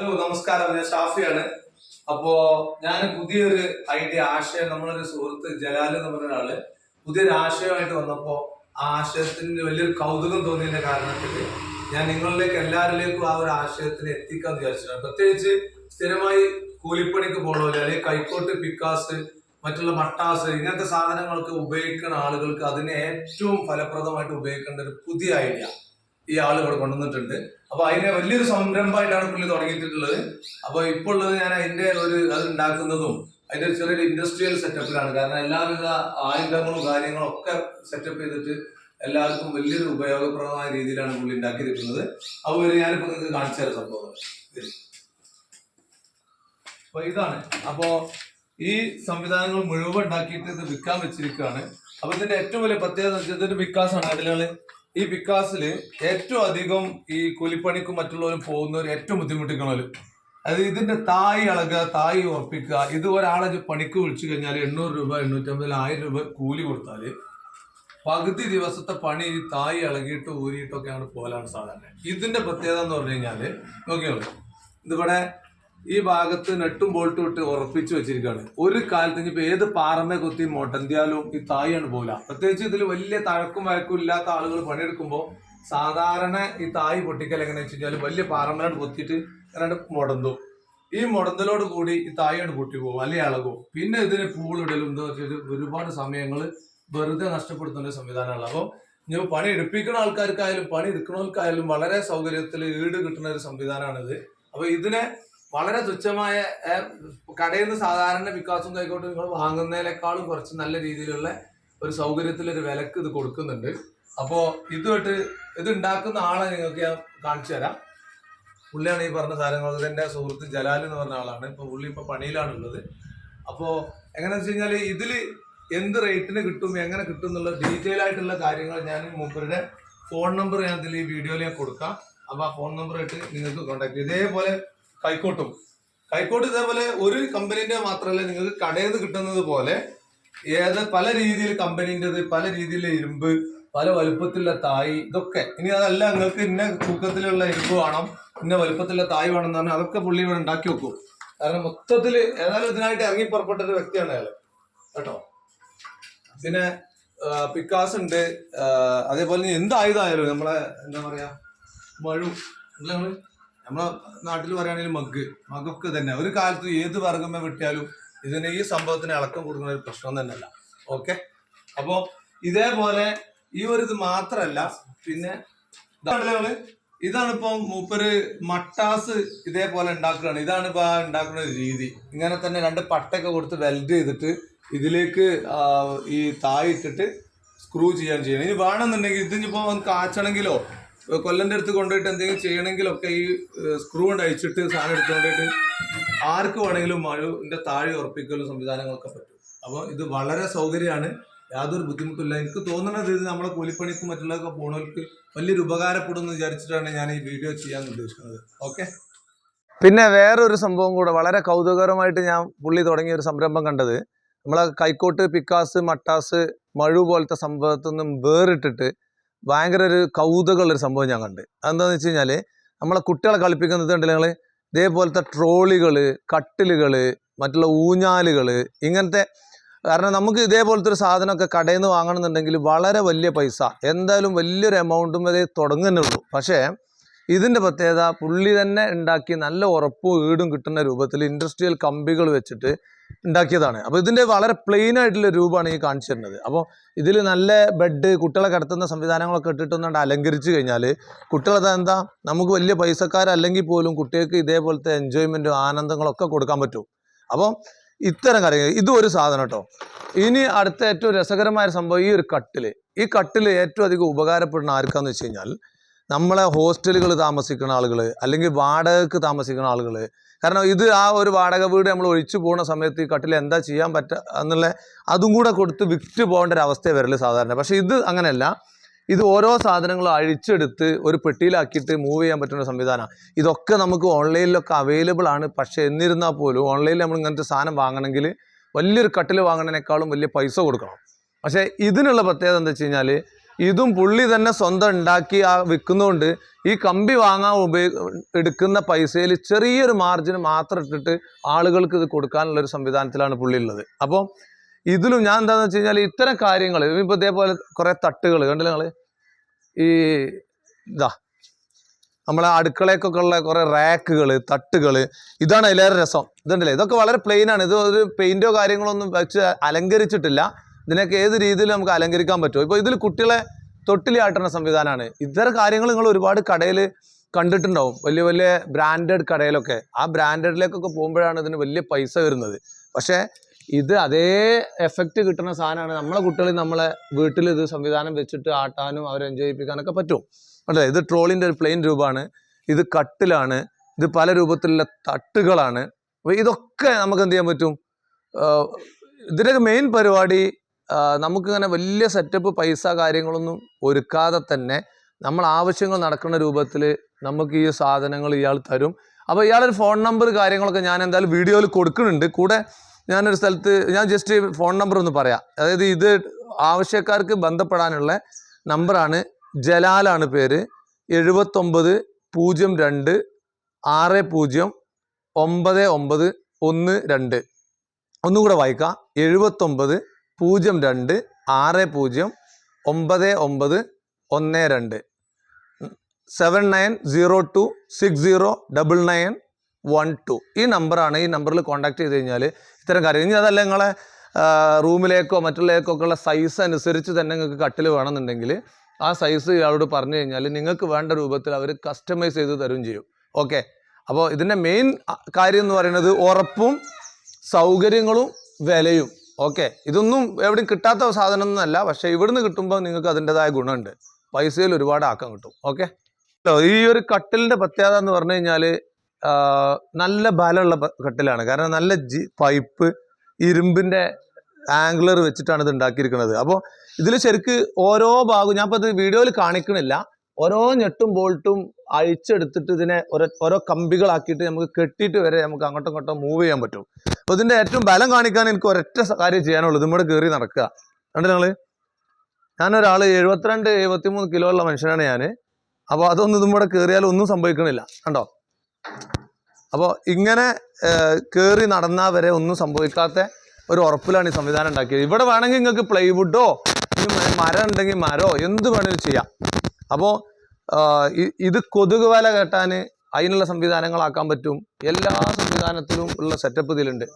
Hello നമസ്കാരം. ഞാൻ ഷാഫിയാണ്. അപ്പോ ഞാൻ പുതിയൊരു ഐഡിയ ആശയം നമ്മളൊരു സുഹൃത്ത് ജലാൽ എന്ന് പറഞ്ഞ ഒരാൾ പുതിയൊരു ആശയമായിട്ട് വന്നപ്പോ ആ ആശയത്തിന് വലിയൊരു കൗതുകം തോന്നിയതിന്റെ കാരണത്തിൽ ഞാൻ നിങ്ങളിലേക്ക് എല്ലാവരിലേക്കും ആ ഒരു ആശയത്തിന് എത്തിക്കാന്ന് വിചാരിച്ചിട്ടുണ്ട് പ്രത്യേകിച്ച് സ്ഥിരമായി കൂലിപ്പണിക്ക് പോകണമല്ലോ അല്ലെങ്കിൽ കൈക്കോട്ട് പിക്കാസ് മറ്റുള്ള മട്ടാസ് ഇങ്ങനത്തെ സാധനങ്ങൾക്ക് ഉപയോഗിക്കുന്ന ആളുകൾക്ക് അതിനെ ഏറ്റവും ഫലപ്രദമായിട്ട് ഉപയോഗിക്കേണ്ട ഒരു പുതിയ ഐഡിയ. ഈ ആൾ ഇവിടെ കൊണ്ടുവന്നിട്ടുണ്ട്. അപ്പൊ അതിനെ വലിയൊരു സംരംഭമായിട്ടാണ് പുള്ളി തുടങ്ങിയിട്ടുള്ളത്. അപ്പൊ ഇപ്പോൾ ഉള്ളത് ഞാൻ അതിന്റെ ഒരു അത് ഉണ്ടാക്കുന്നതും അതിന്റെ ഒരു ചെറിയൊരു ഇൻഡസ്ട്രിയൽ സെറ്റപ്പിലാണ് കാരണം എല്ലാവിധ ആയുധങ്ങളും കാര്യങ്ങളും ഒക്കെ സെറ്റപ്പ് ചെയ്തിട്ട് എല്ലാവർക്കും വലിയൊരു ഉപയോഗപ്രദമായ രീതിയിലാണ് പുള്ളി ഉണ്ടാക്കിയിരിക്കുന്നത്. അപ്പോൾ ഞാനിപ്പോ നിങ്ങൾക്ക് കാണിച്ചു തരാം സംഭവം ഇത്. അപ്പൊ ഇതാണ്. അപ്പോ ഈ സംവിധാനങ്ങൾ മുഴുവൻ ഉണ്ടാക്കിയിട്ട് ഇത് വിൽക്കാൻ വെച്ചിരിക്കുകയാണ്. അപ്പൊ ഇതിന്റെ ഏറ്റവും വലിയ പ്രത്യേകത ഇതൊരു വിക്കാസാണ് അതിലുള്ള ഈ വിക്കാസിൽ ഏറ്റവും അധികം ഈ കൂലിപ്പണിക്കും മറ്റുള്ളവരും പോകുന്നവർ ഏറ്റവും ബുദ്ധിമുട്ടിക്കണവർ അത് ഇതിന്റെ തായ് ഇളകുക തായ് ഉറപ്പിക്കുക. ഇത് ഒരാളെ പണിക്ക് വിളിച്ചു കഴിഞ്ഞാൽ എണ്ണൂറ് രൂപ എണ്ണൂറ്റമ്പതിൽ ആയിരം രൂപ കൂലി കൊടുത്താൽ പകുതി ദിവസത്തെ പണി ഈ തായ് ഇളകിയിട്ട് ഊരിയിട്ടൊക്കെയാണ് പോലാണ് സാധാരണ. ഇതിന്റെ പ്രത്യേകത എന്ന് പറഞ്ഞു കഴിഞ്ഞാൽ നോക്കിയോളൂ ഇതിവിടെ ഈ ഭാഗത്ത് നെട്ടും ബോൾട്ടും ഇട്ട് ഉറപ്പിച്ചു വെച്ചിരിക്കുകയാണ്. ഒരു കാലത്ത് ഇനിയിപ്പോ ഏത് പാറമേ കുത്തി മൊട്ടന്തിയാലും ഈ തായാണ് പോല പ്രത്യേകിച്ച് ഇതിൽ വലിയ തഴക്കും വഴക്കും ഇല്ലാത്ത ആളുകൾ പണിയെടുക്കുമ്പോൾ സാധാരണ ഈ തായ് പൊട്ടിക്കൽ എങ്ങനെയാ വെച്ച് കഴിഞ്ഞാൽ വലിയ പാറമേലോട് പൊത്തിയിട്ട് രണ്ട് മുടന്തും. ഈ മുടന്തലോട് കൂടി ഈ തായോട് പൊട്ടി പോകും അല്ലെങ്കിൽ ഇളകും പിന്നെ ഇതിന് പൂളിടലും എന്താ വെച്ചാൽ ഒരുപാട് സമയങ്ങൾ വെറുതെ നഷ്ടപ്പെടുത്തുന്ന സംവിധാനമാണ് അപ്പോൾ ഇനി പണി എടുപ്പിക്കുന്ന ആൾക്കാർക്കായാലും പണി എടുക്കുന്നവർക്കായാലും വളരെ സൗകര്യത്തിൽ ഈട് കിട്ടുന്ന ഒരു സംവിധാനമാണിത്. അപ്പോൾ ഇതിനെ വളരെ തുച്ഛമായ കടയിൽ നിന്ന് സാധാരണ വികാസം കൈക്കോട്ട് നിങ്ങൾ വാങ്ങുന്നതിനേക്കാളും കുറച്ച് നല്ല രീതിയിലുള്ള ഒരു സൗകര്യത്തിൽ ഒരു വിലക്ക് ഇത് കൊടുക്കുന്നുണ്ട്. അപ്പോ ഇതുമായിട്ട് ഇത് ഉണ്ടാക്കുന്ന ആളെ നിങ്ങൾക്ക് ഞാൻ കാണിച്ചു തരാം. പുള്ളിയാണ് ഈ പറഞ്ഞ സാധനങ്ങൾ. എന്റെ സുഹൃത്ത് ജലാൽ എന്ന് പറഞ്ഞ ആളാണ്. ഇപ്പോൾ പുള്ളി ഇപ്പോൾ പണിയിലാണുള്ളത്. അപ്പോൾ എങ്ങനെയാ വെച്ച് കഴിഞ്ഞാൽ ഇതിൽ എന്ത് റേറ്റിന് കിട്ടും എങ്ങനെ കിട്ടും എന്നുള്ള ഡീറ്റെയിൽ ആയിട്ടുള്ള കാര്യങ്ങൾ ഞാൻ മൂപ്പരുടെ ഫോൺ നമ്പർ ഞാൻ ഇതിൽ ഈ വീഡിയോയിൽ ഞാൻ കൊടുക്കാം. അപ്പോൾ ആ ഫോൺ നമ്പർ ആയിട്ട് നിങ്ങൾക്ക് കോൺടാക്ട് ഇതേപോലെ കൈക്കോട്ടും. കൈക്കോട്ട് ഇതേപോലെ ഒരു കമ്പനീന്റെ മാത്രമല്ല നിങ്ങൾക്ക് കടയിൽ നിന്ന് കിട്ടുന്നത് പോലെ ഏത് പല രീതിയിൽ കമ്പനീന്റെത് പല രീതിയിലുള്ള ഇരുമ്പ് പല വലുപ്പത്തിലുള്ള തായ് ഇതൊക്കെ. ഇനി അതല്ല നിങ്ങൾക്ക് ഇന്ന തൂക്കത്തിലുള്ള ഇരുമ്പ് വേണം ഇന്ന വലുപ്പത്തിലുള്ള തായ് വേണം എന്ന് പറഞ്ഞാൽ അതൊക്കെ പുള്ളി ഇവിടെ ഉണ്ടാക്കി വെക്കും. കാരണം മൊത്തത്തിൽ ഏതായാലും ഇതിനായിട്ട് ഇറങ്ങി പുറപ്പെട്ട ഒരു വ്യക്തിയാണ് അയാൾ. കേട്ടോ? പിന്നെ പിക്കാസ് ഉണ്ട്. അതേപോലെ എന്ത് നമ്മളെ എന്താ പറയാ മഴു. എന്താ നമ്മൾ നമ്മളെ നാട്ടിൽ പറയുകയാണെങ്കിൽ മഗ് മഗൊക്കെ തന്നെ ഒരു കാലത്ത് ഏത് വർഗമേ വെട്ടിയാലും ഇതിന് ഈ സംഭവത്തിന് ഇളക്കം കൊടുക്കുന്ന ഒരു പ്രശ്നം തന്നെയല്ല. ഓക്കെ അപ്പോ ഇതേപോലെ ഈ ഒരു ഇത് മാത്രല്ല പിന്നെ ഇതാണ് ഇതാണ് മൂപ്പര് മട്ടാസ് ഇതേപോലെ ഉണ്ടാക്കുകയാണ്. ഇതാണ് ഇപ്പൊ ആ ഉണ്ടാക്കുന്ന രീതി. ഇങ്ങനെ തന്നെ രണ്ട് പട്ടയൊക്കെ കൊടുത്ത് വെൽഡ് ചെയ്തിട്ട് ഇതിലേക്ക് ഈ താഴ് ഇട്ടിട്ട് സ്ക്രൂ ചെയ്യാൻ ചെയ്യണം. ഇനി വേണമെന്നുണ്ടെങ്കിൽ ഇതിപ്പോ കാച്ചണെങ്കിലോ കൊല്ലന്റെ അടുത്ത് കൊണ്ടുപോയിട്ട് എന്തെങ്കിലും ചെയ്യണമെങ്കിലൊക്കെ ഈ സ്ക്രൂ കൊണ്ട് അയച്ചിട്ട് സാധനം എടുത്തുകൊണ്ടിട്ട് ആർക്ക് വേണമെങ്കിലും മഴുവിന്റെ താഴെ ഉറപ്പിക്കലും സംവിധാനങ്ങളൊക്കെ പറ്റും. അപ്പോൾ ഇത് വളരെ സൗകര്യമാണ്. യാതൊരു ബുദ്ധിമുട്ടില്ല എനിക്ക് തോന്നുന്നത് ഇത് നമ്മളെ കൂലിപ്പണിക്കും മറ്റുള്ളതൊക്കെ പോണവർക്ക് വലിയൊരു ഉപകാരപ്പെടും എന്ന് വിചാരിച്ചിട്ടാണ് ഞാൻ ഈ വീഡിയോ ചെയ്യാൻ ഉദ്ദേശിക്കുന്നത്. ഓക്കെ? പിന്നെ വേറൊരു സംഭവം കൂടെ വളരെ കൗതുകകരമായിട്ട് ഞാൻ പുള്ളി തുടങ്ങിയ ഒരു സംരംഭം കണ്ടത്. നമ്മളെ കൈക്കോട്ട് പിക്കാസ് മട്ടാസ് മഴു പോലത്തെ സംഭവത്തിൽ നിന്നും വേറിട്ടിട്ട് ഭയങ്കര ഒരു കൗതുകമുള്ളൊരു സംഭവം ഞാൻ കണ്ട്. അതെന്താണെന്ന് വെച്ച് കഴിഞ്ഞാൽ നമ്മളെ കുട്ടികളെ കളിപ്പിക്കുന്നത് കണ്ടില്ല ഞങ്ങൾ ഇതേപോലത്തെ ട്രോളികൾ കട്ടിലുകൾ മറ്റുള്ള ഊഞ്ഞാലുകൾ ഇങ്ങനത്തെ കാരണം നമുക്ക് ഇതേപോലത്തെ ഒരു സാധനമൊക്കെ കടയിൽ നിന്ന് വാങ്ങണമെന്നുണ്ടെങ്കിൽ വളരെ വലിയ പൈസ. എന്തായാലും വലിയൊരു എമൗണ്ടും വരെ തുടങ്ങുന്നുള്ളൂ. പക്ഷേ ഇതിന്റെ പ്രത്യേകത പുള്ളി തന്നെ ഉണ്ടാക്കി നല്ല ഉറപ്പും ഈടും കിട്ടുന്ന രൂപത്തിൽ ഇൻഡസ്ട്രിയൽ കമ്പികൾ വെച്ചിട്ട് ഉണ്ടാക്കിയതാണ്. അപ്പോൾ ഇതിന്റെ വളരെ പ്ലെയിൻ ആയിട്ടുള്ള രൂപമാണ് ഈ കാണിച്ചു തരുന്നത്. അപ്പോൾ ഇതിൽ നല്ല ബെഡ് കുട്ടികളെ കിടത്തുന്ന സംവിധാനങ്ങളൊക്കെ ഇട്ടിട്ടൊന്നുകൊണ്ട് അലങ്കരിച്ച് കഴിഞ്ഞാൽ കുട്ടികളത് എന്താ നമുക്ക് വലിയ പൈസക്കാരല്ലെങ്കിൽ പോലും കുട്ടികൾക്ക് ഇതേപോലത്തെ എൻജോയ്മെന്റും ആനന്ദങ്ങളൊക്കെ കൊടുക്കാൻ പറ്റും. അപ്പോൾ ഇത്തരം കാര്യങ്ങൾ ഇതും ഒരു സാധനം കേട്ടോ. ഇനി അടുത്ത ഏറ്റവും രസകരമായ സംഭവം ഈ ഒരു കട്ടിൽ ഈ കട്ടിൽ ഏറ്റവും അധികം ഉപകാരപ്പെടുന്ന ആർക്കാന്ന് വെച്ച് കഴിഞ്ഞാൽ നമ്മളെ ഹോസ്റ്റലുകൾ താമസിക്കുന്ന ആളുകൾ അല്ലെങ്കിൽ വാടകക്ക് താമസിക്കുന്ന ആളുകൾ കാരണം ഇത് ആ ഒരു വാടക വീട് നമ്മൾ ഒഴിച്ചു പോകുന്ന സമയത്ത് ഈ കട്ടിൽ എന്താ ചെയ്യാൻ പറ്റുക എന്നുള്ള അതും കൂടെ കൊടുത്ത് വിറ്റ് പോകേണ്ട ഒരു അവസ്ഥ വരൽ സാധാരണ. പക്ഷേ ഇത് അങ്ങനെയല്ല. ഇത് ഓരോ സാധനങ്ങളും അഴിച്ചെടുത്ത് ഒരു പെട്ടിയിലാക്കിയിട്ട് മൂവ് ചെയ്യാൻ പറ്റുന്ന സംവിധാനമാണ് ഇതൊക്കെ നമുക്ക് ഓൺലൈനിലൊക്കെ അവൈലബിൾ ആണ്. പക്ഷേ എന്നിരുന്നാൽ പോലും ഓൺലൈനിൽ നമ്മൾ ഇങ്ങനത്തെ സാധനം വാങ്ങണമെങ്കിൽ വലിയൊരു കട്ടിൽ വാങ്ങണതിനേക്കാളും വലിയ പൈസ കൊടുക്കണം. പക്ഷേ ഇതിനുള്ള പ്രത്യേകത എന്താ വെച്ച് കഴിഞ്ഞാൽ ഇതും പുള്ളി തന്നെ സ്വന്തം ഉണ്ടാക്കി ആ വിൽക്കുന്നതുകൊണ്ട് ഈ കമ്പി വാങ്ങാൻ ഉപയോഗ എടുക്കുന്ന പൈസയിൽ ചെറിയൊരു മാർജിൻ മാത്രം ഇട്ടിട്ട് ആളുകൾക്ക് ഇത് കൊടുക്കാനുള്ള ഒരു സംവിധാനത്തിലാണ് പുള്ളി ഉള്ളത്. അപ്പോൾ ഇതിലും ഞാൻ എന്താണെന്ന് വെച്ച് കഴിഞ്ഞാൽ ഇത്തരം കാര്യങ്ങൾ ഇപ്പോൾ ഇതേപോലെ കുറേ തട്ടുകൾ കണ്ടില്ല നിങ്ങൾ ഈ ഇതാ നമ്മളെ അടുക്കളയ്ക്കൊക്കെ ഉള്ള കുറേ റാക്കുകൾ തട്ടുകൾ ഇതാണ് അതിലേറെ രസം. ഇതുണ്ടല്ലേ? ഇതൊക്കെ വളരെ പ്ലെയിനാണ് ഇത് ഒരു പെയിന്റോ കാര്യങ്ങളോ ഒന്നും വെച്ച് അലങ്കരിച്ചിട്ടില്ല. ഇതിനൊക്കെ ഏത് രീതിയിൽ നമുക്ക് അലങ്കരിക്കാൻ പറ്റുമോ? ഇപ്പോൾ ഇതിൽ കുട്ടികളെ തൊട്ടിലാട്ടുന്ന സംവിധാനമാണ് ഇത്തരം കാര്യങ്ങൾ നിങ്ങൾ ഒരുപാട് കടയിൽ കണ്ടിട്ടുണ്ടാവും. വലിയ വലിയ ബ്രാൻഡഡ് കടയിലൊക്കെ. ആ ബ്രാൻഡഡിലേക്കൊക്കെ പോകുമ്പോഴാണ് ഇതിന് വലിയ പൈസ വരുന്നത്. പക്ഷേ ഇത് അതേ എഫക്റ്റ് കിട്ടുന്ന സാധനമാണ് നമ്മളെ കുട്ടികളിൽ നമ്മളെ വീട്ടിൽ ഇത് സംവിധാനം വെച്ചിട്ട് ആട്ടാനും അവരെ എൻജോയ് ചെയ്യിപ്പിക്കാനൊക്കെ പറ്റും. അല്ലേ? ഇത് ട്രോളിന്റെ ഒരു പ്ലെയിൻ രൂപമാണ്. ഇത് കട്ടിലാണ്. ഇത് പല രൂപത്തിലുള്ള തട്ടുകളാണ്. അപ്പോൾ ഇതൊക്കെ നമുക്ക് എന്ത് ചെയ്യാൻ പറ്റും? ഇതിന്റെയൊക്കെ മെയിൻ പരിപാടി നമുക്കിങ്ങനെ വലിയ സെറ്റപ്പ് പൈസ കാര്യങ്ങളൊന്നും ഒരുക്കാതെ തന്നെ നമ്മൾ ആവശ്യങ്ങൾ നടക്കുന്ന രൂപത്തിൽ നമുക്ക് ഈ സാധനങ്ങൾ ഇയാൾ തരും. അപ്പോൾ ഇയാളൊരു ഫോൺ നമ്പർ കാര്യങ്ങളൊക്കെ ഞാൻ എന്തായാലും വീഡിയോയിൽ കൊടുക്കുന്നുണ്ട്. കൂടെ ഞാനൊരു സ്ഥലത്ത് ഞാൻ ജസ്റ്റ് ഫോൺ നമ്പർ ഒന്ന് പറയാം. അതായത് ഇത് ആവശ്യക്കാർക്ക് ബന്ധപ്പെടാനുള്ള നമ്പറാണ് ജലാലാണ് പേര്. എഴുപത്തൊമ്പത് പൂജ്യം രണ്ട് ആറ് പൂജ്യം ഒമ്പത് ഒമ്പത് ഒന്ന് രണ്ട്. ഒന്നുകൂടെ വായിക്കാം. എഴുപത്തൊമ്പത് പൂജ്യം രണ്ട് ആറ് പൂജ്യം ഒമ്പത് ഒമ്പത് ഒന്ന് രണ്ട്. Seven nine zero two six zero double nine one two. ഈ നമ്പറാണ് ഈ നമ്പറിൽ കോൺടാക്ട് ചെയ്ത് കഴിഞ്ഞാൽ ഇത്തരം കാര്യം ഇനി അതല്ല നിങ്ങളെ റൂമിലേക്കോ മറ്റുള്ളേക്കോ ഒക്കെ ഉള്ള സൈസ് അനുസരിച്ച് തന്നെ നിങ്ങൾക്ക് കട്ടിൽ വേണമെന്നുണ്ടെങ്കിൽ ആ സൈസ് ഇയാളോട് പറഞ്ഞു കഴിഞ്ഞാൽ നിങ്ങൾക്ക് വേണ്ട രൂപത്തിൽ അവർ കസ്റ്റമൈസ് ചെയ്ത് തരും ചെയ്യും. ഓക്കെ അപ്പോൾ ഇതിന്റെ മെയിൻ കാര്യം എന്ന് പറയുന്നത് ഉറപ്പും സൗകര്യങ്ങളും വിലയും. ഓക്കെ. ഇതൊന്നും എവിടെയും കിട്ടാത്ത സാധനം ഒന്നല്ല പക്ഷേ ഇവിടുന്ന് കിട്ടുമ്പോൾ നിങ്ങൾക്ക് അതിന്റെതായ ഗുണമുണ്ട്. പൈസയിൽ ഒരുപാട് ആക്കം കിട്ടും. ഓക്കെ? ഈ ഒരു കട്ടിലിന്റെ പ്രത്യേകത എന്ന് പറഞ്ഞു കഴിഞ്ഞാൽ നല്ല ബലമുള്ള കട്ടിലാണ്. കാരണം നല്ല ജി പൈപ്പ് ഇരുമ്പിന്റെ ആംഗിളർ വെച്ചിട്ടാണ് ഇത് ഉണ്ടാക്കിയിരിക്കുന്നത്. അപ്പോൾ ഇതിൽ ശരിക്ക് ഓരോ ഭാഗവും ഞാൻ ഇപ്പോൾ ഇത് വീഡിയോയിൽ കാണിക്കണില്ല. ഓരോ ഞെട്ടും ബോൾട്ടും അഴിച്ചെടുത്തിട്ട് ഇതിനെ ഓരോ ഓരോ കമ്പികളാക്കിയിട്ട് നമുക്ക് കെട്ടിയിട്ട് വരെ നമുക്ക് അങ്ങോട്ടും ഇങ്ങോട്ടും മൂവ് ചെയ്യാൻ പറ്റും. അപ്പോൾ ഇതിന്റെ ഏറ്റവും ബലം കാണിക്കാൻ എനിക്ക് ഒരൊറ്റ കാര്യം ചെയ്യാനുള്ളൂ. ഇതും കൂടെ കയറി നടക്കുക. കണ്ടോ നിങ്ങൾ ഞാനൊരാൾ എഴുപത്തിരണ്ട് എഴുപത്തിമൂന്ന് കിലോ ഉള്ള മനുഷ്യനാണ് ഞാൻ അപ്പോൾ അതൊന്നും ഇതും കൂടെ കയറിയാൽ ഒന്നും സംഭവിക്കണില്ല. കണ്ടോ? അപ്പോൾ ഇങ്ങനെ കയറി നടന്നാൽ വരെ ഒന്നും സംഭവിക്കാത്ത ഒരു ഉറപ്പിലാണ് ഈ സംവിധാനം ഉണ്ടാക്കിയത്. ഇവിടെ വേണമെങ്കിൽ നിങ്ങൾക്ക് പ്ലൈവുഡോ മരം ഉണ്ടെങ്കിൽ മരോ എന്ത് വേണമെങ്കിലും ചെയ്യാം. അപ്പോൾ ഇത് കൊതുക് വല കെട്ടാൻ അതിനുള്ള സംവിധാനങ്ങളാക്കാൻ പറ്റും. എല്ലാ സംവിധാനത്തിലും ഉള്ള സെറ്റപ്പ് ഇതിലുണ്ട്.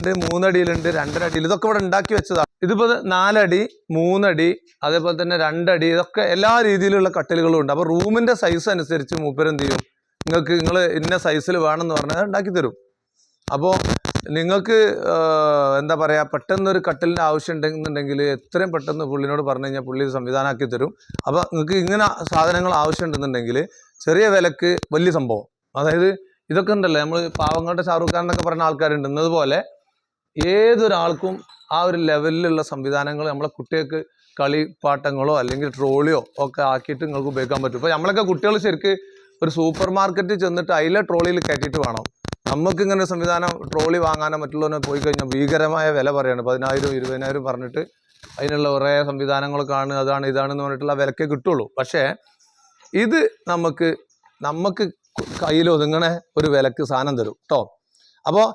ഇത് മൂന്നടിയിലുണ്ട് രണ്ടര ഇതൊക്കെ ഇവിടെ ഉണ്ടാക്കി വെച്ചതാണ്. ഇതിപ്പോൾ നാലടി മൂന്നടി അതേപോലെ തന്നെ രണ്ടടി ഇതൊക്കെ എല്ലാ രീതിയിലുള്ള കട്ടിലുകളും ഉണ്ട്. അപ്പോൾ റൂമിന്റെ സൈസ് അനുസരിച്ച് മൂപ്പരെന്ത് ചെയ്യും? നിങ്ങൾക്ക് നിങ്ങൾ ഇന്ന സൈസിൽ എന്ന് പറഞ്ഞാൽ ഉണ്ടാക്കി തരും. അപ്പോൾ നിങ്ങൾക്ക് എന്താ പറയുക പെട്ടെന്നൊരു കട്ടിലിന്റെ ആവശ്യം ഉണ്ടെന്നുണ്ടെങ്കിൽ എത്രയും പെട്ടെന്ന് പുള്ളിനോട് പറഞ്ഞു കഴിഞ്ഞാൽ പുള്ളി സംവിധാനമാക്കി തരും. അപ്പോൾ നിങ്ങൾക്ക് ഇങ്ങനെ സാധനങ്ങൾ ആവശ്യമുണ്ടെന്നുണ്ടെങ്കിൽ ചെറിയ വിലക്ക് വലിയ സംഭവം. അതായത് ഇതൊക്കെ ഉണ്ടല്ലോ നമ്മൾ പാവങ്ങളുടെ ഷാറുഖ് ഖാൻ എന്നൊക്കെ പറഞ്ഞ ആൾക്കാരുണ്ട്. എന്നതുപോലെ ഏതൊരാൾക്കും ആ ഒരു ലെവലിലുള്ള സംവിധാനങ്ങൾ നമ്മളെ കുട്ടികൾക്ക് കളിപ്പാട്ടങ്ങളോ അല്ലെങ്കിൽ ട്രോളിയോ ഒക്കെ ആക്കിയിട്ട് നിങ്ങൾക്ക് ഉപയോഗിക്കാൻ പറ്റും. ഇപ്പോൾ നമ്മളൊക്കെ കുട്ടികൾ ശരിക്ക് ഒരു സൂപ്പർ മാർക്കറ്റിൽ ചെന്നിട്ട് അതിലെ ട്രോളിയിൽ കയറ്റിയിട്ട് വേണം. നമുക്ക് ഇങ്ങനെ ഒരു സംവിധാനം ട്രോളി വാങ്ങാനോ മറ്റുള്ളവനോ പോയി കഴിഞ്ഞാൽ ഭീകരമായ വില പറയാണ്. പതിനായിരം ഇരുപതിനായിരം പറഞ്ഞിട്ട് അതിനുള്ള കുറേ സംവിധാനങ്ങളൊക്കെയാണ് അതാണ് ഇതാണെന്ന് പറഞ്ഞിട്ടുള്ള വിലക്കേ കിട്ടുള്ളൂ. പക്ഷേ ഇത് നമുക്ക് നമുക്ക് കയ്യിൽ ഒതുങ്ങണ ഒരു വിലക്ക് സാധനം തരും കേട്ടോ അപ്പോൾ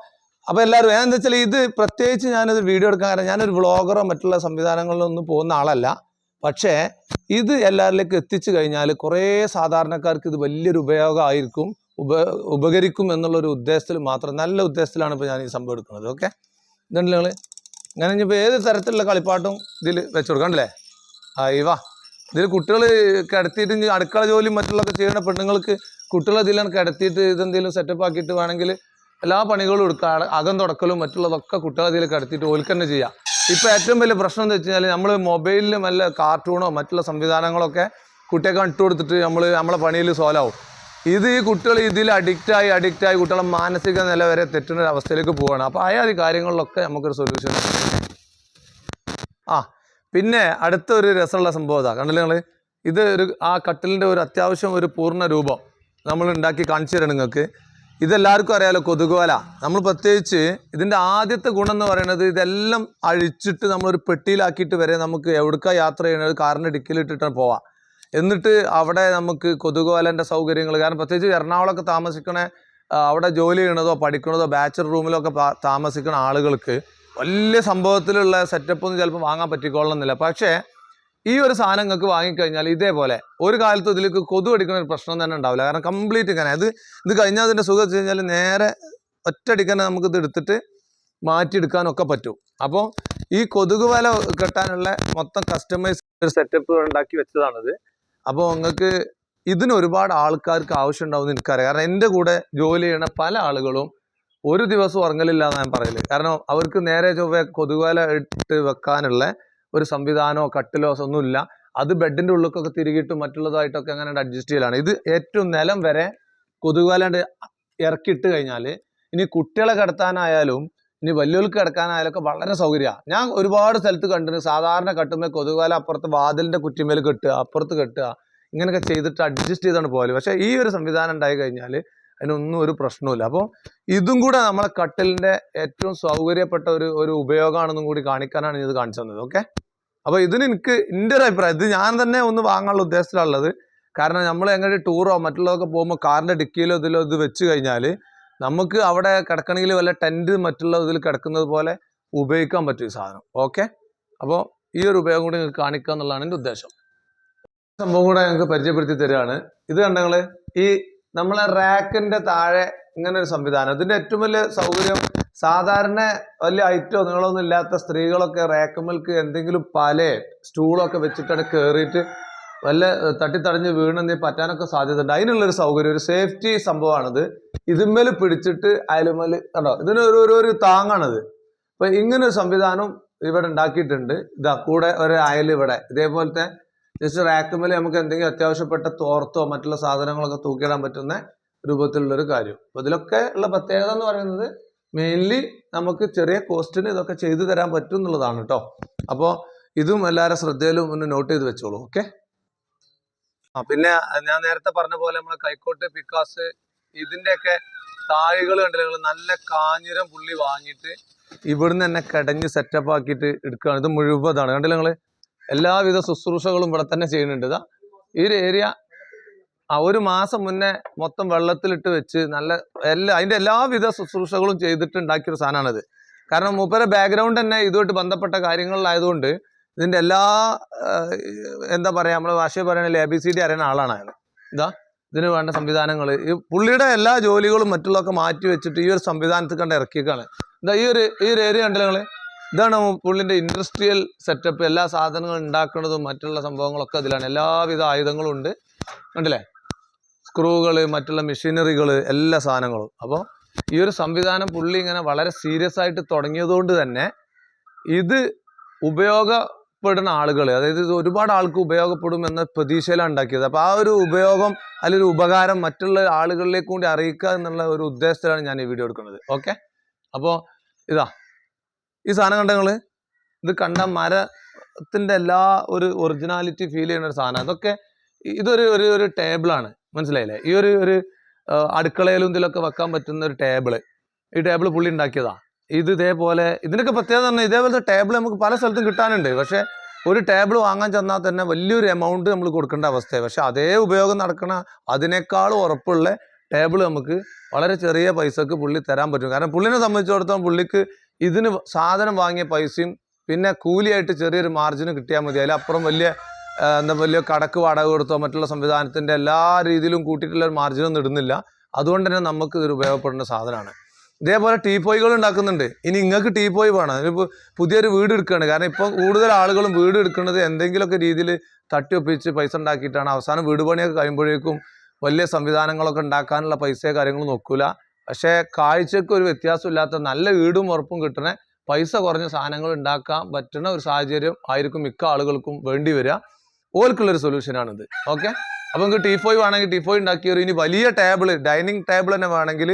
അപ്പോൾ എല്ലാവരും എന്താ വെച്ചാൽ ഇത് പ്രത്യേകിച്ച് ഞാനൊരു വീഡിയോ എടുക്കാൻ കാരണം ഞാനൊരു വ്ളോഗറോ മറ്റുള്ള സംവിധാനങ്ങളിലൊന്നും പോകുന്ന ആളല്ല. പക്ഷേ ഇത് എല്ലാവരിലേക്ക് എത്തിച്ചു കഴിഞ്ഞാൽ കുറേ സാധാരണക്കാർക്ക് ഇത് വലിയൊരു ഉപയോഗമായിരിക്കും. ഉപ ഉപകരിക്കും എന്നുള്ളൊരു ഉദ്ദേശത്തിൽ മാത്രം നല്ല ഉദ്ദേശത്തിലാണ് ഇപ്പോൾ ഞാൻ ഈ സംഭവം എടുക്കുന്നത് ഓക്കെ ഇതുണ്ട് നിങ്ങൾ ഞാൻ ഇനിയിപ്പോൾ ഏത് തരത്തിലുള്ള കളിപ്പാട്ടും ഇതിൽ വെച്ച് കൊടുക്കണ്ടല്ലേ ആയി വാ. ഇതിൽ കുട്ടികൾ കിടത്തിയിട്ട് ഇനി അടുക്കള ജോലിയും മറ്റുള്ളതൊക്കെ ചെയ്യുന്ന പെണ്ണുങ്ങൾക്ക് കുട്ടികളെ ഇതിലാണ് കിടത്തിയിട്ട് ഇതെന്തെങ്കിലും സെറ്റപ്പ് ആക്കിയിട്ട് വേണമെങ്കിൽ എല്ലാ പണികളും എടുക്കുക അകം തുടക്കലും മറ്റുള്ളതൊക്കെ കുട്ടികളെ ഇതിൽ കിടത്തിയിട്ട് ഓൽക്ക് തന്നെ ചെയ്യാം. ഇപ്പോൾ ഏറ്റവും വലിയ പ്രശ്നം എന്ന് വെച്ച് കഴിഞ്ഞാൽ നമ്മൾ മൊബൈലിൽ വല്ല കാർട്ടൂണോ മറ്റുള്ള സംവിധാനങ്ങളൊക്കെ കുട്ടിയൊക്കെ ഇട്ട് കൊടുത്തിട്ട് നമ്മൾ നമ്മളെ പണിയിൽ സോലാവും ഇത് ഈ കുട്ടികൾ ഇതിൽ അഡിക്റ്റായി അഡിക്റ്റായി കുട്ടികളെ മാനസിക നില വരെ തെറ്റുന്ന ഒരു അവസ്ഥയിലേക്ക് പോവുകയാണ്. അപ്പോൾ അയാൾ കാര്യങ്ങളിലൊക്കെ നമുക്കൊരു സൊല്യൂഷൻ ആ പിന്നെ അടുത്ത ഒരു രസമുള്ള സംഭവം ഇതാ. കണ്ടില്ലേ നിങ്ങൾ ഇത് ഒരു ആ കട്ടിലിന്റെ ഒരു അത്യാവശ്യം ഒരു പൂർണ രൂപം നമ്മൾ ഉണ്ടാക്കി കാണിച്ചു തരണം നിങ്ങൾക്ക്. ഇതെല്ലാവർക്കും അറിയാലോ കൊതുകുവല. നമ്മൾ പ്രത്യേകിച്ച് ഇതിന്റെ ആദ്യത്തെ ഗുണം എന്ന് പറയുന്നത് ഇതെല്ലാം അഴിച്ചിട്ട് നമ്മളൊരു പെട്ടിയിലാക്കിയിട്ട് വരെ നമുക്ക് എവിടേക്കാ യാത്ര ചെയ്യണത് കാറിന്റെ ഡിക്കിലിട്ടിട്ട് പോവാം. എന്നിട്ട് അവിടെ നമുക്ക് കൊതുകോലന്റെ സൗകര്യങ്ങൾ. കാരണം പ്രത്യേകിച്ച് എറണാകുളമൊക്കെ താമസിക്കണ അവിടെ ജോലി ചെയ്യണതോ പഠിക്കണതോ ബാച്ചലർ റൂമിലൊക്കെ താമസിക്കുന്ന ആളുകൾക്ക് വലിയ സംഭവത്തിലുള്ള സെറ്റപ്പ് ഒന്നും ചിലപ്പോൾ വാങ്ങാൻ പറ്റിക്കൊള്ളണമെന്നില്ല പക്ഷേ ഈ ഒരു സാധനം നിങ്ങൾക്ക് വാങ്ങിക്കഴിഞ്ഞാൽ ഇതേപോലെ ഒരു കാലത്ത് ഇതിലേക്ക് കൊതു അടിക്കുന്ന ഒരു പ്രശ്നം തന്നെ ഉണ്ടാവില്ല. കാരണം കംപ്ലീറ്റ് ഇങ്ങനെ. അത് ഇത് കഴിഞ്ഞാൽ അതിന്റെ സുഖം വെച്ച് കഴിഞ്ഞാൽ നേരെ ഒറ്റടിക്കാൻ നമുക്കിത് എടുത്തിട്ട് മാറ്റിയെടുക്കാനൊക്കെ പറ്റും. അപ്പോൾ ഈ കൊതുക് വല കെട്ടാനുള്ള മൊത്തം കസ്റ്റമൈസ് ഒരു സെറ്റപ്പ് ഉണ്ടാക്കി വെച്ചതാണിത്. അപ്പോൾ നിങ്ങൾക്ക് ഇതിന് ഒരുപാട് ആൾക്കാർക്ക് ആവശ്യം ഉണ്ടാവും എനിക്കറിയാം. കാരണം എന്റെ കൂടെ ജോലി ചെയ്യണ പല ആളുകളും ഒരു ദിവസം ഉറങ്ങലില്ല എന്ന് ഞാൻ പറയൽ. കാരണം അവർക്ക് നേരെ ചൊവ്വ കൊതുകുവല ഇട്ട് വെക്കാനുള്ള ഒരു സംവിധാനമോ കട്ടിലോ ഒന്നുമില്ല. അത് ബെഡിന്റെ ഉള്ളിലൊക്കെ തിരികിട്ട് മറ്റുള്ളതായിട്ടൊക്കെ അങ്ങനെ അഡ്ജസ്റ്റ് ചെയ്യലാണ്. ഇത് ഏറ്റവും നിലം വരെ കൊതുകുവലാണ്ട് ഇറക്കിയിട്ട് കഴിഞ്ഞാൽ ഇനി കുട്ടികളെ കിടത്താനായാലും ഇനി വലിയവർക്ക് കിടക്കാനായാലൊക്കെ വളരെ സൗകര്യമാണ് ഞാൻ ഒരുപാട് സ്ഥലത്ത് കണ്ടിട്ടുണ്ട്. സാധാരണ കട്ടുമ്പോൾ കൊതുകാല അപ്പുറത്ത് വാതിലിന്റെ കുറ്റിമേൽ കെട്ടുക അപ്പുറത്ത് കെട്ടുക ഇങ്ങനെയൊക്കെ ചെയ്തിട്ട് അഡ്ജസ്റ്റ് ചെയ്താണ് പോകൽ. പക്ഷേ ഈ ഒരു സംവിധാനം ഉണ്ടായി കഴിഞ്ഞാൽ അതിനൊന്നും ഒരു പ്രശ്നവുമില്ല. അപ്പോൾ ഇതും കൂടെ നമ്മളെ കട്ടിലിന്റെ ഏറ്റവും സൗകര്യപ്പെട്ട ഒരു ഒരു ഉപയോഗമാണെന്നും കൂടി കാണിക്കാനാണ് ഇത് കാണിച്ചു തന്നത്. ഓക്കെ? അപ്പോൾ ഇതിന് എനിക്ക് എന്റെ ഒരു അഭിപ്രായം. ഇത് ഞാൻ തന്നെ ഒന്ന് വാങ്ങാനുള്ള ഉദ്ദേശത്തിലുള്ളത് കാരണം നമ്മൾ എങ്ങനെ ടൂറോ മറ്റുള്ളതൊക്കെ പോകുമ്പോൾ കാറിന്റെ ഡിക്കിയിലോ ഇതിലോ ഇത് വെച്ച് കഴിഞ്ഞാൽ നമുക്ക് അവിടെ കിടക്കണമെങ്കിൽ വല്ല ടെന്റ് മറ്റുള്ള ഇതിൽ കിടക്കുന്നത് പോലെ ഉപയോഗിക്കാൻ പറ്റും സാധനം. ഓക്കെ അപ്പോൾ ഈ ഒരു ഉപയോഗം കൂടി നിങ്ങൾക്ക് കാണിക്കുക എന്നുള്ളതാണ് എന്റെ ഉദ്ദേശം. സംഭവം കൂടെ ഞങ്ങൾക്ക് പരിചയപ്പെടുത്തി തരികയാണ് ഇത് കണ്ടങ്ങൾ ഈ നമ്മളെ റാക്കിന്റെ താഴെ ഇങ്ങനെ ഒരു സംവിധാനം. ഇതിന്റെ ഏറ്റവും വലിയ സൗകര്യം സാധാരണ വലിയ ഐറ്റോ നീളമൊന്നും ഇല്ലാത്ത സ്ത്രീകളൊക്കെ റാക്കുമ്മൽക്ക് എന്തെങ്കിലും പല സ്റ്റൂളൊക്കെ വെച്ചിട്ടാണ് കയറിയിട്ട് വല്ല തട്ടിത്തടഞ്ഞ് തട്ടിത്തടഞ്ഞ് നീ പറ്റാനൊക്കെ സാധ്യത ഉണ്ട് അതിനുള്ളൊരു സൗകര്യം ഒരു സേഫ്റ്റി സംഭവമാണിത്. ഇതിന്മേൽ പിടിച്ചിട്ട് അയലുമേൽ കണ്ടോ? ഇതിന് ഒരു ഒരു ഒരു താങ്ങാണിത്. അപ്പൊ ഇങ്ങനെ ഒരു സംവിധാനം ഇവിടെ ഉണ്ടാക്കിയിട്ടുണ്ട്. ഇതാ കൂടെ ഒരു അയൽ ഇവിടെ. ഇതേപോലത്തെ ജസ്റ്റ് റാക്കുമേൽ നമുക്ക് എന്തെങ്കിലും അത്യാവശ്യപ്പെട്ട തോർത്തോ മറ്റുള്ള സാധനങ്ങളൊക്കെ തൂക്കിയിടാൻ പറ്റുന്ന രൂപത്തിലുള്ളൊരു കാര്യം. അപ്പോൾ ഇതിലൊക്കെ ഉള്ള പ്രത്യേകത എന്ന് പറയുന്നത് മെയിൻലി നമുക്ക് ചെറിയ കോസ്റ്റിന് ഇതൊക്കെ ചെയ്തു തരാൻ പറ്റും എന്നുള്ളതാണ് കേട്ടോ. അപ്പോൾ ഇതും എല്ലാവരും ശ്രദ്ധയിലും ഒന്ന് നോട്ട് ചെയ്ത് വെച്ചോളൂ ഓക്കെ? പിന്നെ ഞാൻ നേരത്തെ പറഞ്ഞ പോലെ നമ്മളെ കൈക്കോട്ട് പിക്കാസ് ഇതിന്റെയൊക്കെ താഴികൾ കണ്ടില്ല? നല്ല കാഞ്ഞിരം പുള്ളി വാങ്ങിയിട്ട് ഇവിടുന്ന് തന്നെ കടഞ്ഞ് സെറ്റപ്പ് ആക്കിയിട്ട് എടുക്കുകയാണ്. ഇത് മുഴുവതാണ്. കണ്ടില്ല നിങ്ങൾ എല്ലാവിധ ശുശ്രൂഷകളും ഇവിടെ തന്നെ ചെയ്യുന്നുണ്ട്. ഇതാ ഈ ഒരു ഏരിയ ആ ഒരു മാസം മുന്നേ മൊത്തം വെള്ളത്തിലിട്ട് വെച്ച് നല്ല എല്ലാ അതിന്റെ എല്ലാവിധ ശുശ്രൂഷകളും ചെയ്തിട്ട് ഉണ്ടാക്കിയൊരു സാധനമാണിത്. കാരണം മൂപ്പരെ ബാക്ക്ഗ്രൗണ്ട് തന്നെ ഇതുമായിട്ട് ബന്ധപ്പെട്ട കാര്യങ്ങളിലായതുകൊണ്ട് ഇതിന്റെ എല്ലാ എന്താ പറയാ നമ്മൾ ഭാഷയിൽ പറയണല്ലേ എ ബി സി ഡി അറിയുന്ന ആളാണ് അയാൾ ഇതാ ഇതിന് വേണ്ട സംവിധാനങ്ങൾ ഈ പുള്ളിയുടെ എല്ലാ ജോലികളും മറ്റുള്ളതൊക്കെ മാറ്റി വെച്ചിട്ട് ഈ ഒരു സംവിധാനത്തിൽ കണ്ട് ഇറക്കിയേക്കാണ്. ഇതാ ഈ ഒരു ഈ ഒരു ഏരിയ ഉണ്ടല്ലോ നിങ്ങൾ. ഇതാണ് പുള്ളിന്റെ ഇൻഡസ്ട്രിയൽ സെറ്റപ്പ് എല്ലാ സാധനങ്ങളും ഉണ്ടാക്കുന്നതും മറ്റുള്ള സംഭവങ്ങളൊക്കെ അതിലാണ്. എല്ലാവിധ ആയുധങ്ങളും ഉണ്ട്. കണ്ടില്ലേ? സ്ക്രൂകൾ മറ്റുള്ള മെഷീനറികൾ എല്ലാ സാധനങ്ങളും. അപ്പോൾ ഈ ഒരു സംവിധാനം പുള്ളി ഇങ്ങനെ വളരെ സീരിയസ് ആയിട്ട് തുടങ്ങിയതുകൊണ്ട് തന്നെ ഇത് ഉപയോഗപ്പെടുന്ന ആളുകൾ അതായത് ഇത് ഒരുപാട് ആൾക്ക് ഉപയോഗപ്പെടും എന്ന പ്രതീക്ഷയിലാണ് ഉണ്ടാക്കിയത്. അപ്പോൾ ആ ഒരു ഉപയോഗം അല്ലെങ്കിൽ ഒരു ഉപകാരം മറ്റുള്ള ആളുകളിലേക്ക് കൂടി അറിയിക്കുക എന്നുള്ള ഒരു ഉദ്ദേശത്തിലാണ് ഞാൻ ഈ വീഡിയോ എടുക്കുന്നത്. ഓക്കെ? അപ്പോൾ ഇതാ ഈ സാധനം കണ്ട നിങ്ങൾ ഇത് കണ്ട മരത്തിന്റെ എല്ലാ ഒരു ഒറിജിനാലിറ്റി ഫീൽ ചെയ്യുന്ന ഒരു സാധനം. അതൊക്കെ ഇതൊരു ഒരു ഒരു ടേബിളാണ് മനസ്സിലായില്ലേ? ഈ ഒരു ഒരു അടുക്കളയിലും ഇതിലൊക്കെ വെക്കാൻ പറ്റുന്ന ഒരു ടേബിൾ. ഈ ടേബിൾ പുള്ളി ഉണ്ടാക്കിയതാ. ഇത് ഇതേപോലെ ഇതിനൊക്കെ പ്രത്യേകത പറഞ്ഞാൽ ഇതേപോലത്തെ ടേബിൾ നമുക്ക് പല സ്ഥലത്തും കിട്ടാനുണ്ട്. പക്ഷേ ഒരു ടേബിൾ വാങ്ങാൻ ചെന്നാൽ തന്നെ വലിയൊരു എമൗണ്ട് നമ്മൾ കൊടുക്കേണ്ട അവസ്ഥയാണ് പക്ഷേ അതേ ഉപയോഗം നടക്കണ അതിനേക്കാളും ഉറപ്പുള്ള ടേബിൾ നമുക്ക് വളരെ ചെറിയ പൈസക്ക് പുള്ളി തരാൻ പറ്റും. കാരണം പുള്ളിനെ സംബന്ധിച്ചിടത്തോളം പുള്ളിക്ക് ഇതിന് സാധനം വാങ്ങിയ പൈസയും പിന്നെ കൂലിയായിട്ട് ചെറിയൊരു മാർജിന് കിട്ടിയാൽ മതി. അതിലപ്പുറം വലിയ എന്താ വലിയ കടക്ക് വാടക കൊടുത്തോ മറ്റുള്ള സംവിധാനത്തിന്റെ എല്ലാ രീതിയിലും കൂട്ടിയിട്ടുള്ള ഒരു മാർജിനൊന്നും ഇടുന്നില്ല. അതുകൊണ്ട് തന്നെ നമുക്ക് ഇതൊരു ഉപയോഗപ്പെടുന്ന സാധനമാണ്. ഇതേപോലെ ടീപ്പോയികൾ ഉണ്ടാക്കുന്നുണ്ട്. ഇനി നിങ്ങൾക്ക് ടീപ്പോയി വേണം. ഇപ്പോൾ പുതിയൊരു വീട് എടുക്കുകയാണ് കാരണം ഇപ്പം കൂടുതൽ ആളുകളും വീട് എടുക്കുന്നത് എന്തെങ്കിലുമൊക്കെ രീതിയിൽ തട്ടിയൊപ്പിച്ച് പൈസ ഉണ്ടാക്കിയിട്ടാണ്. അവസാനം വീട് പണിയൊക്കെ കഴിയുമ്പോഴേക്കും വലിയ സംവിധാനങ്ങളൊക്കെ ഉണ്ടാക്കാനുള്ള പൈസയോ കാര്യങ്ങളും നോക്കൂല. പക്ഷേ കാഴ്ചയ്ക്ക് ഒരു വ്യത്യാസമില്ലാത്ത നല്ല വീടും ഉറപ്പും കിട്ടണ പൈസ കുറഞ്ഞ സാധനങ്ങൾ ഉണ്ടാക്കാൻ പറ്റുന്ന ഒരു സാഹചര്യം ആയിരിക്കും മിക്ക ആളുകൾക്കും വേണ്ടി വരിക. ഓൽക്കുള്ളൊരു സൊല്യൂഷനാണിത് ഓക്കെ അപ്പോൾ നിങ്ങൾക്ക് ടീഫോയ് വേണമെങ്കിൽ ടീഫോയ് ഉണ്ടാക്കി തരും. ഇനി വലിയ ടേബിൾ ഡൈനിങ് ടേബിൾ തന്നെ വേണമെങ്കിൽ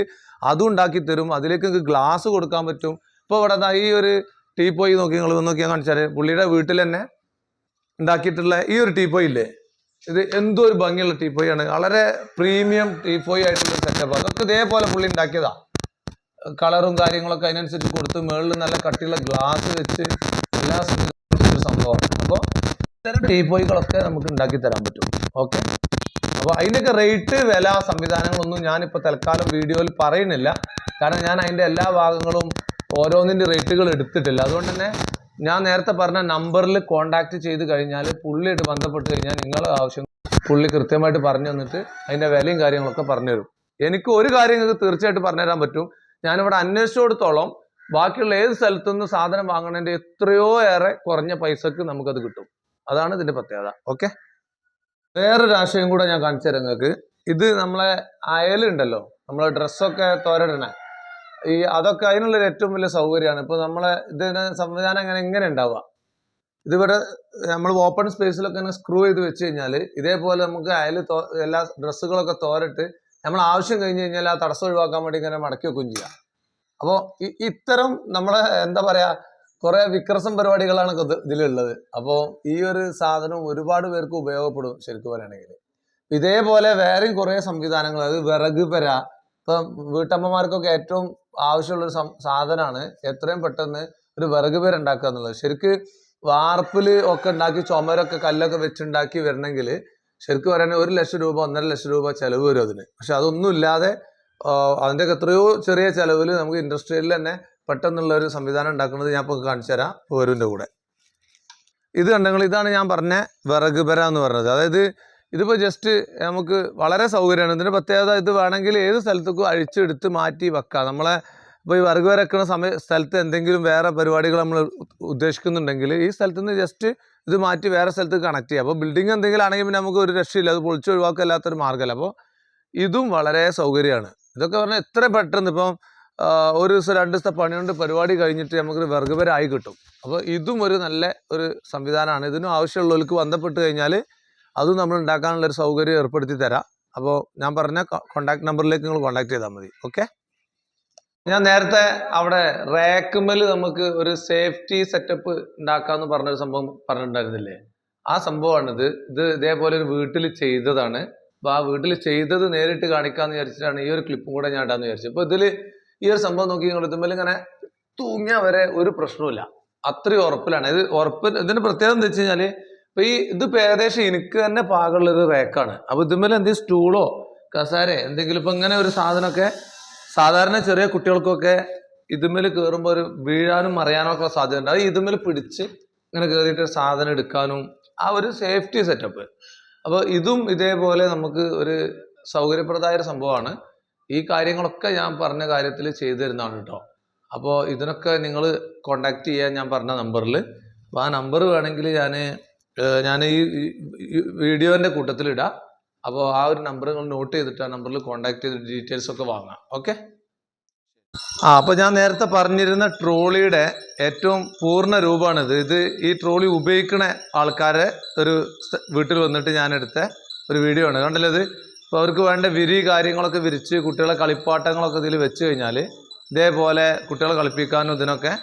അതും ഉണ്ടാക്കി തരും. അതിലേക്ക് നിങ്ങൾക്ക് ഗ്ലാസ് കൊടുക്കാൻ പറ്റും. ഇപ്പോൾ ഇവിടെ ഈ ഒരു ടീപ്പോയ് നോക്കി നിങ്ങൾ നോക്കിയാൽ കാണിച്ചാൽ പുള്ളിയുടെ വീട്ടിൽ തന്നെ ഉണ്ടാക്കിയിട്ടുള്ള ഈ ഒരു ടീപ്പോയ് ഇല്ലേ? ഇത് എന്തോ ഒരു ഭംഗിയുള്ള ടീപ്പോയാണ് വളരെ പ്രീമിയം ടീപ്പോയി ആയിട്ടുള്ള സെറ്റപ്പ് അതൊക്കെ ഇതേപോലെ പുള്ളി ഉണ്ടാക്കിയതാ. കളറും കാര്യങ്ങളൊക്കെ അതിനനുസരിച്ച് കൊടുത്ത് മുകളിൽ നല്ല കട്ടിയുള്ള ഗ്ലാസ് വെച്ച് എല്ലാ സംഭവമാണ്. അപ്പോൾ ഇത്തരം ടീപ്പോയികളൊക്കെ നമുക്ക് ഉണ്ടാക്കി തരാൻ പറ്റും. ഓക്കെ അപ്പോൾ അതിന്റെയൊക്കെ റേറ്റ് വില സംവിധാനങ്ങളൊന്നും ഞാനിപ്പോൾ തൽക്കാലം വീഡിയോയിൽ പറയുന്നില്ല. കാരണം ഞാൻ അതിന്റെ എല്ലാ ഭാഗങ്ങളും ഓരോന്നിന്റെ റേറ്റുകൾ എടുത്തിട്ടില്ല. അതുകൊണ്ട് തന്നെ ഞാൻ നേരത്തെ പറഞ്ഞ നമ്പറിൽ കോൺടാക്ട് ചെയ്ത് കഴിഞ്ഞാൽ പുള്ളിയായിട്ട് ബന്ധപ്പെട്ട് കഴിഞ്ഞാൽ നിങ്ങൾ ആവശ്യം പുള്ളി കൃത്യമായിട്ട് പറഞ്ഞു തന്നിട്ട് അതിന്റെ വിലയും കാര്യങ്ങളൊക്കെ പറഞ്ഞു തരും. എനിക്ക് ഒരു കാര്യം നിങ്ങൾക്ക് തീർച്ചയായിട്ടും പറഞ്ഞു തരാൻ പറ്റും. ഞാനിവിടെ അന്വേഷിച്ചിടത്തോളം ബാക്കിയുള്ള ഏത് സ്ഥലത്തു നിന്ന് സാധനം വാങ്ങണതിന്റെ എത്രയോ ഏറെ കുറഞ്ഞ പൈസക്ക് നമുക്കത് കിട്ടും. അതാണ് ഇതിന്റെ പ്രത്യേകത. ഓക്കെ വേറൊരു ആശയം കൂടെ ഞാൻ കാണിച്ചു തരാം നിങ്ങൾക്ക്. ഇത് നമ്മളെ അയലുണ്ടല്ലോ. നമ്മളെ ഡ്രസ്സൊക്കെ തോരടണേ. ഈ അതൊക്കെ അതിനുള്ളൊരു ഏറ്റവും വലിയ സൗകര്യമാണ്. ഇപ്പൊ നമ്മളെ ഇതിന് സംവിധാനം അങ്ങനെ എങ്ങനെ ഉണ്ടാവുക? ഇതിവിടെ നമ്മൾ ഓപ്പൺ സ്പേസിലൊക്കെ ഇങ്ങനെ സ്ക്രൂ ചെയ്ത് വെച്ച് കഴിഞ്ഞാൽ ഇതേപോലെ നമുക്ക് അയൽ എല്ലാ ഡ്രസ്സുകളൊക്കെ തോരട്ട് നമ്മൾ ആവശ്യം കഴിഞ്ഞ് കഴിഞ്ഞാൽ ആ തടസ്സം ഒഴിവാക്കാൻ വേണ്ടി ഇങ്ങനെ മടക്കി വെക്കുകയും ചെയ്യാം. അപ്പോൾ ഇത്തരം നമ്മളെ എന്താ പറയാ കുറെ വിക്രസം പരിപാടികളാണ് ഇത് ഇതിലുള്ളത്. അപ്പോൾ ഈ ഒരു സാധനം ഒരുപാട് പേർക്ക് ഉപയോഗപ്പെടും ശരിക്കും പറയുകയാണെങ്കിൽ. ഇതേപോലെ വേറെയും കുറെ സംവിധാനങ്ങൾ അത് വിറക് പെര. ഇപ്പം വീട്ടമ്മമാർക്കൊക്കെ ഏറ്റവും ആവശ്യമുള്ള ഒരു സാധനമാണ് എത്രയും പെട്ടെന്ന് ഒരു വിറക് പെര ഉണ്ടാക്കുക എന്നുള്ളത്. ശരിക്ക് വാർപ്പിൽ ഒക്കെ ഉണ്ടാക്കി ചുമരൊക്കെ കല്ലൊക്കെ വെച്ചുണ്ടാക്കി വരണമെങ്കിൽ ശരിക്കും പറയുകയാണെങ്കിൽ ഒരു ലക്ഷം രൂപ ഒന്നര ലക്ഷം രൂപ ചിലവ് വരും അതിന്. പക്ഷെ അതൊന്നും ഇല്ലാതെ അതിന്റെയൊക്കെ എത്രയോ ചെറിയ ചിലവിൽ നമുക്ക് ഇൻഡസ്ട്രിയിൽ തന്നെ പെട്ടെന്നുള്ള ഒരു സംവിധാനം ഉണ്ടാക്കുന്നത് ഞാൻ ഇപ്പോൾ കാണിച്ചു തരാം ഓരോന്റെ കൂടെ. ഇത് കണ്ടെങ്കിൽ ഇതാണ് ഞാൻ പറഞ്ഞ വിറക് പെര എന്ന് പറഞ്ഞത്. അതായത് ഇതിപ്പോൾ ജസ്റ്റ് നമുക്ക് വളരെ സൗകര്യമാണ്. ഇതിന്റെ പ്രത്യേകത ഇത് വേണമെങ്കിൽ ഏത് സ്ഥലത്തേക്കും അഴിച്ചെടുത്ത് മാറ്റി വെക്കാം. നമ്മളെ ഇപ്പോൾ ഈ വിറക് വരക്കുന്ന സമയ സ്ഥലത്ത് എന്തെങ്കിലും വേറെ പരിപാടികൾ നമ്മൾ ഉദ്ദേശിക്കുന്നുണ്ടെങ്കിൽ ഈ സ്ഥലത്ത് നിന്ന് ജസ്റ്റ് ഇത് മാറ്റി വേറെ സ്ഥലത്ത് കണക്ട് ചെയ്യാം. അപ്പോൾ ബിൽഡിംഗ് എന്തെങ്കിലും ആണെങ്കിൽ പിന്നെ നമുക്ക് ഒരു രക്ഷയില്ല. അത് പൊളിച്ച് ഒഴിവാക്കല്ലാത്തൊരു മാർഗമല്ല. അപ്പോൾ ഇതും വളരെ സൗകര്യമാണ്. ഇതൊക്കെ പറഞ്ഞാൽ എത്ര പെട്ടെന്ന് ഇപ്പം ഒരു ദിവസം രണ്ട് ദിവസത്തെ പണി കൊണ്ട് പരിപാടി കഴിഞ്ഞിട്ട് നമുക്ക് വർഗപരായി കിട്ടും. അപ്പോൾ ഇതും ഒരു നല്ല ഒരു സംവിധാനമാണ്. ഇതിനും ആവശ്യമുള്ളവർക്ക് ബന്ധപ്പെട്ട് കഴിഞ്ഞാൽ അതും നമ്മൾ ഉണ്ടാക്കാനുള്ള ഒരു സൗകര്യം ഏർപ്പെടുത്തി തരാം. അപ്പോൾ ഞാൻ പറഞ്ഞ കോണ്ടാക്ട് നമ്പറിലേക്ക് നിങ്ങൾ കോണ്ടാക്ട് ചെയ്താൽ മതി. ഓക്കെ ഞാൻ നേരത്തെ അവിടെ റേക്കുമ്പിൽ നമുക്ക് ഒരു സേഫ്റ്റി സെറ്റപ്പ് ഉണ്ടാക്കാമെന്ന് പറഞ്ഞൊരു സംഭവം പറഞ്ഞിട്ടുണ്ടായിരുന്നില്ലേ? ആ സംഭവമാണിത്. ഇത് ഇതേപോലെ ഒരു വീട്ടിൽ ചെയ്തതാണ്. അപ്പോൾ ആ വീട്ടിൽ ചെയ്തത് നേരിട്ട് കാണിക്കാന്ന് വിചാരിച്ചിട്ടാണ് ഈ ഒരു ക്ലിപ്പും കൂടെ ഞാൻ ഇടാന്ന് വിചാരിച്ചത്. അപ്പൊ ഇതിൽ ഈ ഒരു സംഭവം നോക്കി നിങ്ങൾ എത്തുമ്പോൾ ഇങ്ങനെ തൂങ്ങിയ വരെ ഒരു പ്രശ്നവുമില്ല. അത്രയും ഉറപ്പിലാണ്. ഇത് ഉറപ്പ് ഇതിന്റെ പ്രത്യേകത എന്താ വെച്ച് കഴിഞ്ഞാൽ ഇപ്പൊ ഈ ഇതിപ്പോ ഏകദേശം എനിക്ക് തന്നെ പാകമുള്ള ഒരു റേക്കാണ്. അപ്പൊ ഇതുമ്മൽ എന്തെങ്കിലും സ്റ്റൂളോ കസാരേ എന്തെങ്കിലും ഇപ്പൊ ഇങ്ങനെ ഒരു സാധനമൊക്കെ സാധാരണ ചെറിയ കുട്ടികൾക്കൊക്കെ ഇതുമേൽ കയറുമ്പോൾ ഒരു വീഴാനും മറിയാനും ഒക്കെ സാധ്യതയുണ്ട്. അത് ഇതുമേൽ പിടിച്ച് ഇങ്ങനെ കയറിയിട്ട് സാധനം എടുക്കാനും ആ ഒരു സേഫ്റ്റി സെറ്റപ്പ്. അപ്പോൾ ഇതും ഇതേപോലെ നമുക്ക് ഒരു സൗകര്യപ്രദമായ സംഭവമാണ്. ഈ കാര്യങ്ങളൊക്കെ ഞാൻ പറഞ്ഞ കാര്യത്തിൽ ചെയ്തു തരുന്നതാണ് കേട്ടോ അപ്പോൾ ഇതിനൊക്കെ നിങ്ങൾ കോണ്ടാക്ട് ചെയ്യാൻ ഞാൻ പറഞ്ഞ നമ്പറിൽ അപ്പോൾ ആ നമ്പർ വേണമെങ്കിൽ ഞാൻ ഞാൻ ഈ വീഡിയോന്റെ കൂട്ടത്തിലിടാം. അപ്പോൾ ആ ഒരു നമ്പർ നിങ്ങൾ നോട്ട് ചെയ്തിട്ട് ആ നമ്പറിൽ കോണ്ടാക്ട് ചെയ്ത് ഡീറ്റെയിൽസ് ഒക്കെ വാങ്ങാം. ഓക്കെ? ആ അപ്പോൾ ഞാൻ നേരത്തെ പറഞ്ഞിരുന്ന ട്രോളിയുടെ ഏറ്റവും പൂർണ രൂപമാണിത്. ഇത് ഈ ട്രോളി ഉപയോഗിക്കുന്ന ആൾക്കാരെ ഒരു വീട്ടിൽ വന്നിട്ട് ഞാൻ എടുത്ത ഒരു വീഡിയോ ആണ്. കണ്ടല്ലോ ഇത്? അപ്പോൾ അവർക്ക് വേണ്ട വിരി കാര്യങ്ങളൊക്കെ വിരിച്ച് കുട്ടികളെ കളിപ്പാട്ടങ്ങളൊക്കെ ഇതിൽ വെച്ച് കഴിഞ്ഞാൽ ഇതേപോലെ കുട്ടികളെ കളിപ്പിക്കാനും ഇതിനൊക്കെ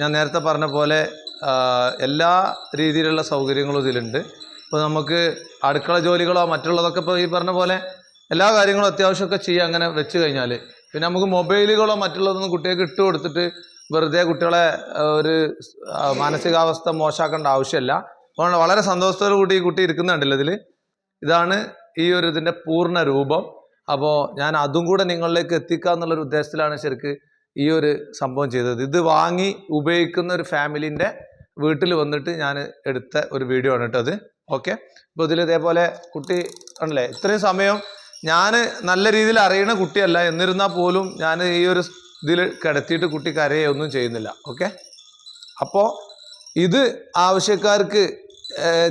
ഞാൻ നേരത്തെ പറഞ്ഞ പോലെ എല്ലാ രീതിയിലുള്ള സൗകര്യങ്ങളും ഇതിലുണ്ട്. ഇപ്പോൾ നമുക്ക് അടുക്കള ജോലികളോ മറ്റുള്ളതൊക്കെ ഇപ്പോൾ ഈ പറഞ്ഞ പോലെ എല്ലാ കാര്യങ്ങളും അത്യാവശ്യമൊക്കെ ചെയ്യുക അങ്ങനെ വെച്ച് കഴിഞ്ഞാൽ പിന്നെ നമുക്ക് മൊബൈലുകളോ മറ്റുള്ളതൊന്നും കുട്ടികൾക്ക് ഇട്ട് കൊടുത്തിട്ട് വെറുതെ കുട്ടികളെ ഒരു മാനസികാവസ്ഥ മോശമാക്കേണ്ട ആവശ്യമില്ല. അതുകൊണ്ട് വളരെ സന്തോഷത്തോടു കൂടി ഈ കുട്ടി ഇരിക്കുന്നുണ്ടല്ലോ ഇതിൽ ഇതാണ് ഈ ഒരു ഇതിന്റെ പൂർണ രൂപം. അപ്പോൾ ഞാൻ അതും കൂടെ നിങ്ങളിലേക്ക് എത്തിക്കുക എന്നുള്ളൊരു ഉദ്ദേശത്തിലാണ് ശരിക്ക് ഈ ഒരു സംഭവം ചെയ്തത്. ഇത് വാങ്ങി ഉപയോഗിക്കുന്ന ഒരു ഫാമിലിന്റെ വീട്ടിൽ വന്നിട്ട് ഞാൻ എടുത്ത ഒരു വീഡിയോ ആണ് കേട്ടോ അത്. ഓക്കെ? അപ്പോൾ ഇതിൽ ഇതേപോലെ കുട്ടി ആണല്ലേ? ഇത്രയും സമയം ഞാൻ നല്ല രീതിയിൽ അറിയണ കുട്ടിയല്ല. എന്നിരുന്നാൽ പോലും ഞാൻ ഈ ഒരു ഇതിൽ കിടത്തിയിട്ട് കുട്ടി കരയൊന്നും ചെയ്യുന്നില്ല. ഓക്കെ? അപ്പോൾ ഇത് ആവശ്യക്കാർക്ക്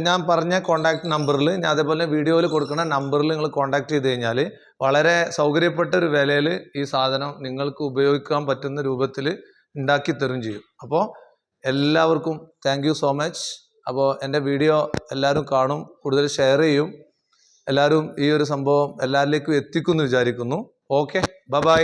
ഞാൻ പറഞ്ഞ കോണ്ടാക്ട് നമ്പറിൽ ഞാൻ അതേപോലെ വീഡിയോയിൽ കൊടുക്കുന്ന നമ്പറിൽ നിങ്ങൾ കോണ്ടാക്ട് ചെയ്ത് കഴിഞ്ഞാൽ വളരെ സൗകര്യപ്പെട്ട ഒരു വിലയിൽ ഈ സാധനം നിങ്ങൾക്ക് ഉപയോഗിക്കാൻ പറ്റുന്ന രൂപത്തിൽ ഉണ്ടാക്കി തരും ചെയ്യും. അപ്പോൾ എല്ലാവർക്കും താങ്ക് സോ മച്ച് അപ്പോൾ എന്റെ വീഡിയോ എല്ലാവരും കാണും കൂടുതൽ ഷെയർ ചെയ്യും. എല്ലാവരും ഈ ഒരു സംഭവം എല്ലാവരിലേക്കും എത്തിക്കുമെന്ന് വിചാരിക്കുന്നു. ഓക്കെ ബ ബൈ